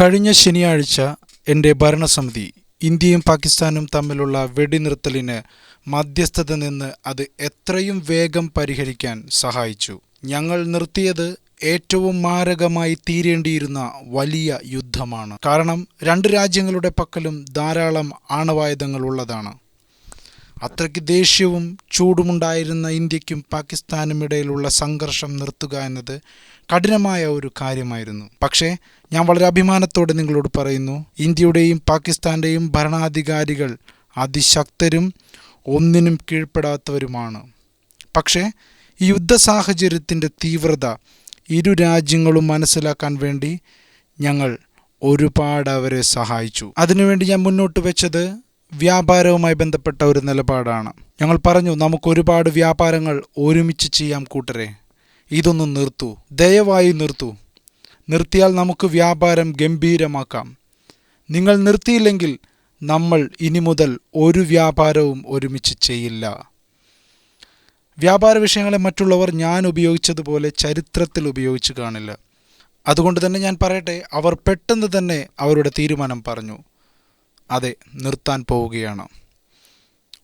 കഴിഞ്ഞ ശനിയാഴ്ച എന്റെ ഭരണസമിതി ഇന്ത്യയും പാകിസ്ഥാനും തമ്മിലുള്ള വെടിനിർത്തലിന് മധ്യസ്ഥത നിന്ന് അത് എത്രയും വേഗം പരിഹരിക്കാൻ സഹായിച്ചു. ഞങ്ങൾ നിർത്തിയത് ഏറ്റവും മാരകമായി തീരേണ്ടിയിരുന്ന വലിയ യുദ്ധമാണ്. കാരണം രണ്ട് രാജ്യങ്ങളുടെ പക്കലും ധാരാളം ആണവായുധങ്ങൾ ഉള്ളതാണ്. അത്രയ്ക്ക് ദേഷ്യവും ചൂടുമുണ്ടായിരുന്ന ഇന്ത്യക്കും പാകിസ്ഥാനും ഇടയിലുള്ള സംഘർഷം നിർത്തുക എന്നത് കഠിനമായ ഒരു കാര്യമായിരുന്നു. പക്ഷേ ഞാൻ വളരെ അഭിമാനത്തോടെ നിങ്ങളോട് പറയുന്നു ഇന്ത്യയുടെയും പാകിസ്ഥാന്റെയും ഭരണാധികാരികൾ അതിശക്തരും ഒന്നിനും കീഴ്പ്പെടാത്തവരുമാണ്. പക്ഷേ ഈ യുദ്ധ സാഹചര്യത്തിന്റെ തീവ്രത ഇരു രാജ്യങ്ങളും മനസ്സിലാക്കാൻ വേണ്ടി ഞങ്ങൾ ഒരുപാട് അവരെ സഹായിച്ചു. അതിനുവേണ്ടി ഞാൻ മുന്നോട്ട് വെച്ചത് വ്യാപാരവുമായി ബന്ധപ്പെട്ട ഒരു നിലപാടാണ്. ഞങ്ങൾ പറഞ്ഞു നമുക്ക് ഒരുപാട് വ്യാപാരങ്ങൾ ഒരുമിച്ച് ചെയ്യാം കൂട്ടരെ. ഇതൊന്ന് നിർത്തൂ. ദയവായി നിർത്തൂ. നിർത്തിയാൽ നമുക്ക് വ്യാപാരം ഗംഭീരമാക്കാം. നിങ്ങൾ നിർത്തിയില്ലെങ്കിൽ നമ്മൾ ഇനി മുതൽ ഒരു വ്യാപാരവും ഒരുമിച്ച് ചെയ്യില്ല. വ്യാപാര വിഷയങ്ങളെ മറ്റുള്ളവർ ഞാൻ ഉപയോഗിച്ചതുപോലെ ചരിത്രത്തിൽ ഉപയോഗിച്ച് കാണില്ല. അതുകൊണ്ട് തന്നെ ഞാൻ പറയട്ടെ അവർ പെട്ടെന്ന് തന്നെ അവരുടെ തീരുമാനം പറഞ്ഞു. അതെ നിർത്താൻ പോവുകയാണ്.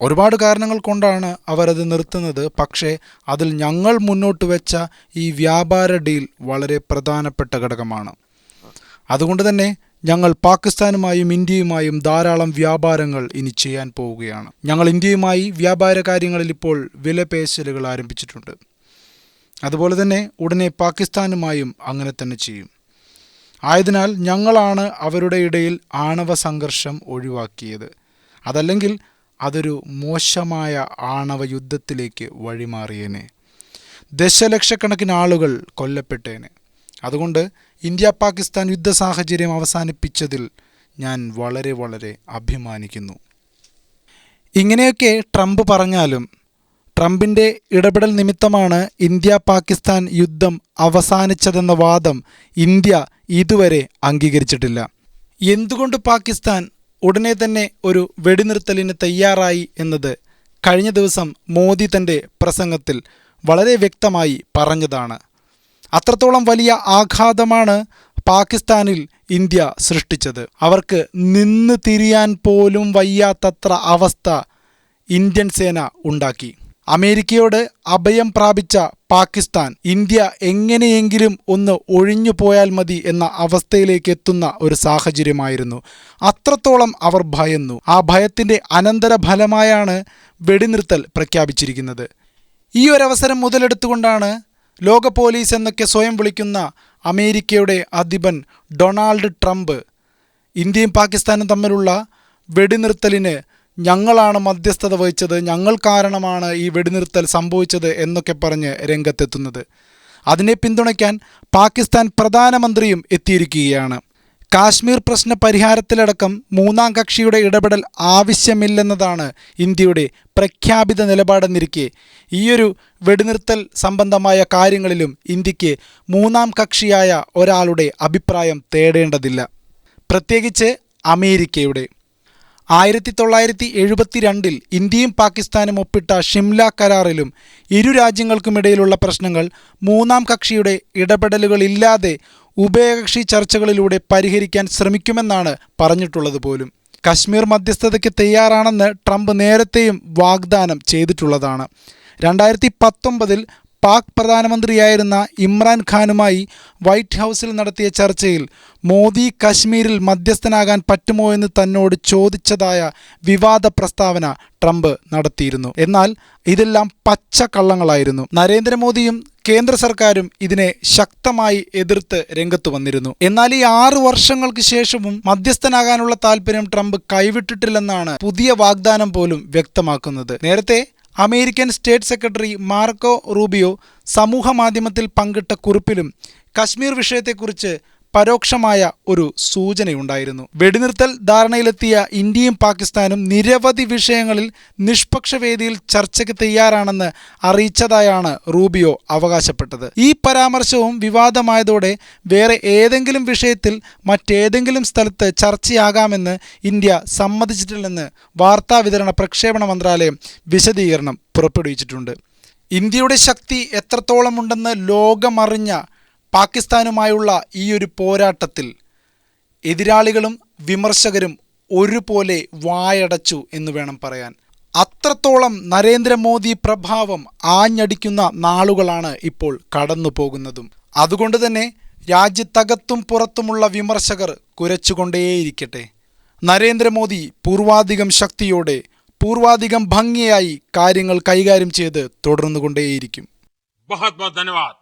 ഒരുപാട് കാരണങ്ങൾ കൊണ്ടാണ് അവരത് നിർത്തുന്നത്. പക്ഷേ അതിൽ ഞങ്ങൾ മുന്നോട്ട് വെച്ച ഈ വ്യാപാര ഡീൽ വളരെ പ്രധാനപ്പെട്ട ഘടകമാണ്. അതുകൊണ്ട് തന്നെ ഞങ്ങൾ പാകിസ്ഥാനുമായും ഇന്ത്യയുമായും ധാരാളം വ്യാപാരങ്ങൾ ഇനി ചെയ്യാൻ പോവുകയാണ്. ഞങ്ങൾ ഇന്ത്യയുമായി വ്യാപാര കാര്യങ്ങളിൽ ഇപ്പോൾ വിലപേശലുകൾ ആരംഭിച്ചിട്ടുണ്ട്. അതുപോലെ തന്നെ ഉടനെ പാകിസ്ഥാനുമായും അങ്ങനെ തന്നെ ചെയ്യും. ആയതിനാൽ ഞങ്ങളാണ് അവരുടെ ഇടയിൽ ആണവ സംഘർഷം ഒഴിവാക്കിയത്. അതല്ലെങ്കിൽ അതൊരു മോശമായ ആണവ യുദ്ധത്തിലേക്ക് വഴിമാറിയേനെ. ദശലക്ഷക്കണക്കിന് ആളുകൾ കൊല്ലപ്പെട്ടേനെ. അതുകൊണ്ട് ഇന്ത്യ പാകിസ്ഥാൻ യുദ്ധ സാഹചര്യം അവസാനിപ്പിച്ചതിൽ ഞാൻ വളരെ വളരെ അഭിമാനിക്കുന്നു. ഇങ്ങനെയൊക്കെ ട്രംപ് പറഞ്ഞാലും ട്രംപിന്റെ ഇടപെടൽ നിമിത്തമാണ് ഇന്ത്യ പാകിസ്ഥാൻ യുദ്ധം അവസാനിച്ചതെന്ന വാദം ഇന്ത്യ ഇതുവരെ അംഗീകരിച്ചിട്ടില്ല. എന്തുകൊണ്ട് പാകിസ്ഥാൻ ഉടനെ തന്നെ ഒരു വെടിനിർത്തലിന് തയ്യാറായി എന്നത് കഴിഞ്ഞ ദിവസം മോദി തന്റെ പ്രസംഗത്തിൽ വളരെ വ്യക്തമായി പറഞ്ഞതാണ്. അത്രത്തോളം വലിയ ആഘാതമാണ് പാകിസ്ഥാനിൽ ഇന്ത്യ സൃഷ്ടിച്ചത്. അവർക്ക് നിന്ന് തിരിയാൻ പോലും വയ്യാത്തത്ര അവസ്ഥ ഇന്ത്യൻ സേന ഉണ്ടാക്കി. അമേരിക്കയോട് അഭയം പ്രാപിച്ച പാകിസ്ഥാൻ ഇന്ത്യ എങ്ങനെയെങ്കിലും ഒന്ന് ഒഴിഞ്ഞു പോയാൽ മതി എന്ന അവസ്ഥയിലേക്ക് എത്തുന്ന ഒരു സാഹചര്യമായിരുന്നു. അത്രത്തോളം അവർ ഭയന്നു. ആ ഭയത്തിന്റെ അനന്തരഫലമായാണ് വെടിനിർത്തൽ പ്രഖ്യാപിച്ചിരിക്കുന്നത്. ഈ ഒരവസരം മുതലെടുത്തുകൊണ്ടാണ് ലോക പോലീസ് എന്നൊക്കെ സ്വയം വിളിക്കുന്ന അമേരിക്കയുടെ അധിപൻ ഡൊണാൾഡ് ട്രംപ് ഇന്ത്യയും പാകിസ്ഥാനും തമ്മിലുള്ള വെടിനിർത്തലിന് ഞങ്ങളാണ് മധ്യസ്ഥത വഹിച്ചത് ഞങ്ങൾ കാരണമാണ് ഈ വെടിനിർത്തൽ സംഭവിച്ചത് എന്നൊക്കെ പറഞ്ഞ് രംഗത്തെത്തുന്നത്. അതിനെ പിന്തുണയ്ക്കാൻ പാകിസ്ഥാൻ പ്രധാനമന്ത്രിയും എത്തിയിരിക്കുകയാണ്. കാശ്മീർ പ്രശ്ന പരിഹാരത്തിലടക്കം മൂന്നാം കക്ഷിയുടെ ഇടപെടൽ ആവശ്യമില്ലെന്നതാണ് ഇന്ത്യയുടെ പ്രഖ്യാപിത നിലപാടെന്നിരിക്കെ ഈയൊരു വെടിനിർത്തൽ സംബന്ധമായ കാര്യങ്ങളിലും ഇന്ത്യയ്ക്ക് മൂന്നാം കക്ഷിയായ ഒരാളുടെ അഭിപ്രായം തേടേണ്ടതില്ല. പ്രത്യേകിച്ച് അമേരിക്കയുടെ ആയിരത്തി തൊള്ളായിരത്തി എഴുപത്തിരണ്ടിൽ ഇന്ത്യയും പാകിസ്ഥാനും ഒപ്പിട്ട ഷിംല കരാറിലും ഇരു രാജ്യങ്ങൾക്കുമിടയിലുള്ള പ്രശ്നങ്ങൾ മൂന്നാം കക്ഷിയുടെ ഇടപെടലുകളില്ലാതെ ഉഭയകക്ഷി ചർച്ചകളിലൂടെ പരിഹരിക്കാൻ ശ്രമിക്കുമെന്നാണ് പറഞ്ഞിട്ടുള്ളത് പോലും. കശ്മീർ മധ്യസ്ഥതയ്ക്ക് തയ്യാറാണെന്ന് ട്രംപ് നേരത്തെയും വാഗ്ദാനം ചെയ്തിട്ടുള്ളതാണ്. രണ്ടായിരത്തി പത്തൊമ്പതിൽ പാക് പ്രധാനമന്ത്രിയായിരുന്ന ഇമ്രാൻഖാനുമായി വൈറ്റ് ഹൗസിൽ നടത്തിയ ചർച്ചയിൽ മോദി കശ്മീരിൽ മധ്യസ്ഥനാകാൻ പറ്റുമോ എന്ന് തന്നോട് ചോദിച്ചതായ വിവാദ പ്രസ്താവന ട്രംപ് നടത്തിയിരുന്നു. എന്നാൽ ഇതെല്ലാം പച്ച കള്ളങ്ങളായിരുന്നു. നരേന്ദ്രമോദിയും കേന്ദ്ര സർക്കാരും ഇതിനെ ശക്തമായി എതിർത്ത് രംഗത്ത് വന്നിരുന്നു. എന്നാൽ ഈ ആറു വർഷങ്ങൾക്ക് ശേഷവും മധ്യസ്ഥനാകാനുള്ള താല്പര്യം ട്രംപ് കൈവിട്ടിട്ടില്ലെന്നാണ് പുതിയ വാഗ്ദാനം പോലും വ്യക്തമാക്കുന്നത്. നേരത്തെ American state secretary Marco Rubio സമൂഹമാധ്യമത്തിൽ പങ്കിട്ട കുറിപ്പിലും കശ്മീർ വിഷയത്തെക്കുറിച്ച് പരോക്ഷമായ ഒരു സൂചനയുണ്ടായിരുന്നു. വെടിനിർത്തൽ ധാരണയിലെത്തിയ ഇന്ത്യയും പാകിസ്ഥാനും നിരവധി വിഷയങ്ങളിൽ നിഷ്പക്ഷ വേദിയിൽ ചർച്ചയ്ക്ക് തയ്യാറാണെന്ന് അറിയിച്ചതായാണ് റൂബിയോ അവകാശപ്പെട്ടത്. ഈ പരാമർശവും വിവാദമായതോടെ വേറെ ഏതെങ്കിലും വിഷയത്തിൽ മറ്റേതെങ്കിലും സ്ഥലത്ത് ചർച്ചയാകാമെന്ന് ഇന്ത്യ സമ്മതിച്ചിട്ടില്ലെന്ന് വാർത്താവിതരണ പ്രക്ഷേപണ മന്ത്രാലയം വിശദീകരണം പുറപ്പെടുവിച്ചിട്ടുണ്ട്. ഇന്ത്യയുടെ ശക്തി എത്രത്തോളമുണ്ടെന്ന് ലോകമറിഞ്ഞ പാകിസ്ഥാനുമായുള്ള ഒരു പോരാട്ടത്തിൽ എതിരാളികളും വിമർശകരും ഒരുപോലെ വായടച്ചു എന്ന് വേണം പറയാൻ. അത്രത്തോളം നരേന്ദ്രമോദി പ്രഭാവം ആഞ്ഞടിക്കുന്ന നാളുകളാണ് ഇപ്പോൾ കടന്നു പോകുന്നതും. അതുകൊണ്ട് തന്നെ രാജ്യത്തകത്തും പുറത്തുമുള്ള വിമർശകർ കുരച്ചുകൊണ്ടേയിരിക്കട്ടെ. നരേന്ദ്രമോദി പൂർവാധികം ശക്തിയോടെ പൂർവാധികം ഭംഗിയായി കാര്യങ്ങൾ കൈകാര്യം ചെയ്ത് തുടർന്നുകൊണ്ടേയിരിക്കും. ധന്യവാദ്.